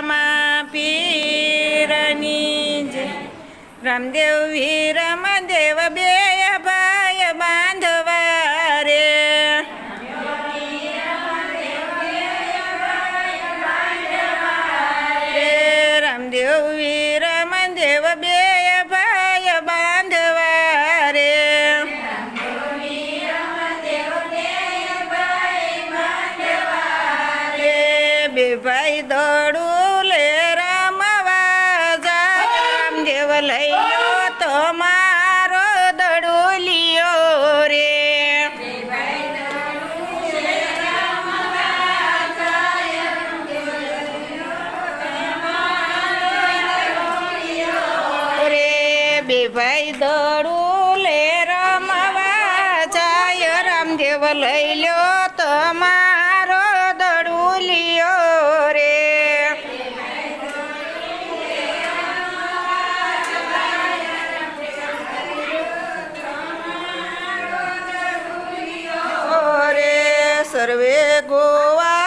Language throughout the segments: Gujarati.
રામા પીરની જય રામદેવ વીર દેવ બે ભાઈ બાંધવા રે રામદેવ વીર રામદેવ બે ભાઈ બાંધવા રે બે ભાઈ દડું બે ભાઈ દડું લે રમવા જાય. રામદેવ લઈ લો તમારો દડું લિયો રે. સર્વે ગોવાળિયાની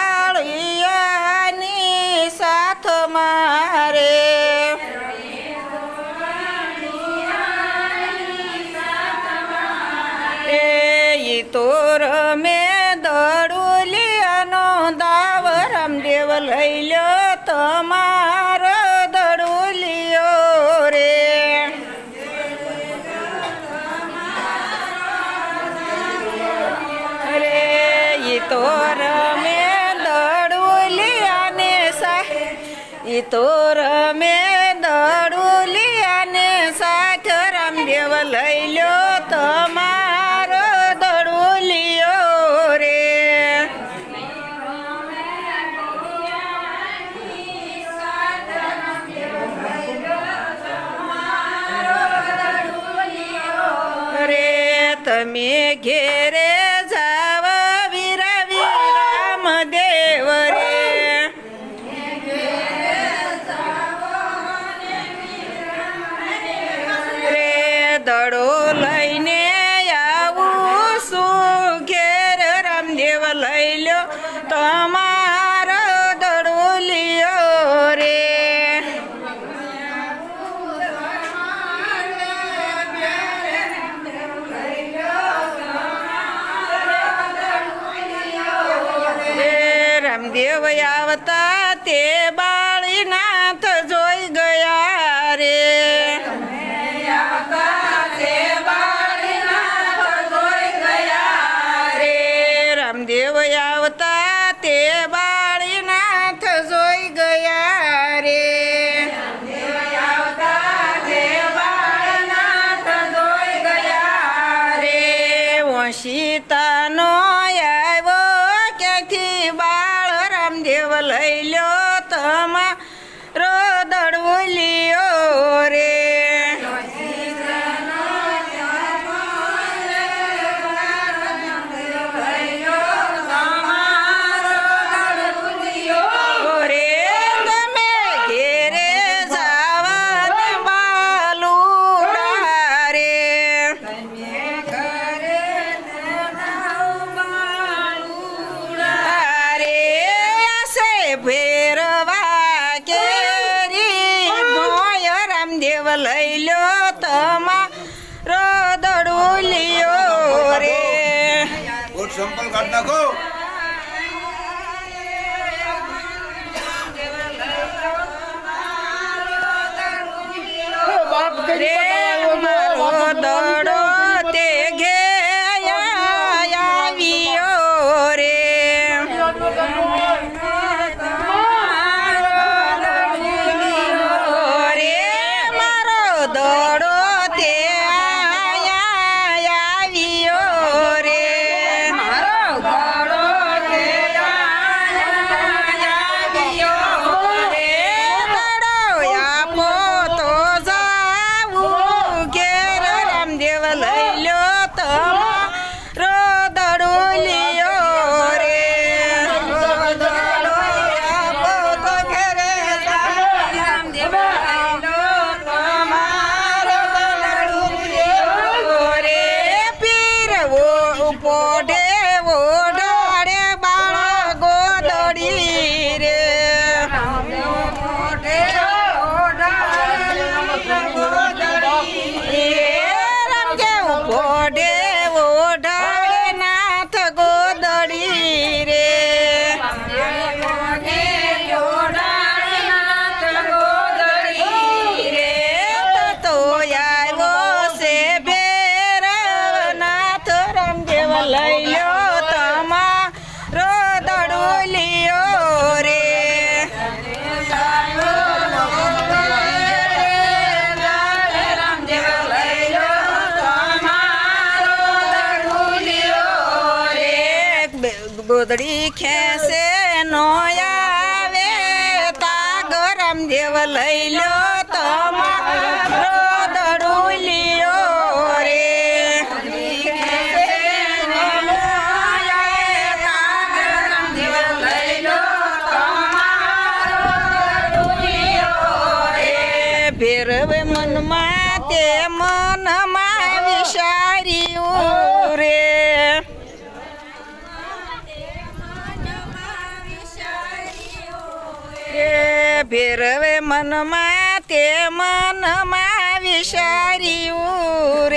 રમે દડુલિયાનો દાવ રામદેવ લઈ લો તમારો દડુલિયો રે. રે ઈ તો રમે દડુલિયાને સા ઈ તો રમે તમે ઘેરે જાવ વીરવી વિરામ દેવ રે. રે દડો લઈને આવું શું ઘેર રામદેવ લઈ લો તમારો રામદેવ આવતા તે બાળીનાથ જોઈ ગયા રે. રે. રામદેવ આવતા તે બાળીનાથ જોઈ ગયા રે. રે લ્યો તમારો દડવું લિયો રે. संपल काटना को बाप के ગોદડી ખેસે નો આવે તા ગરમ દેવ લઈ લો તમારો ફેરવે મનમાં તે મનમાં રે ભેરવે મનમાં તે મનમાં વિચાર્યું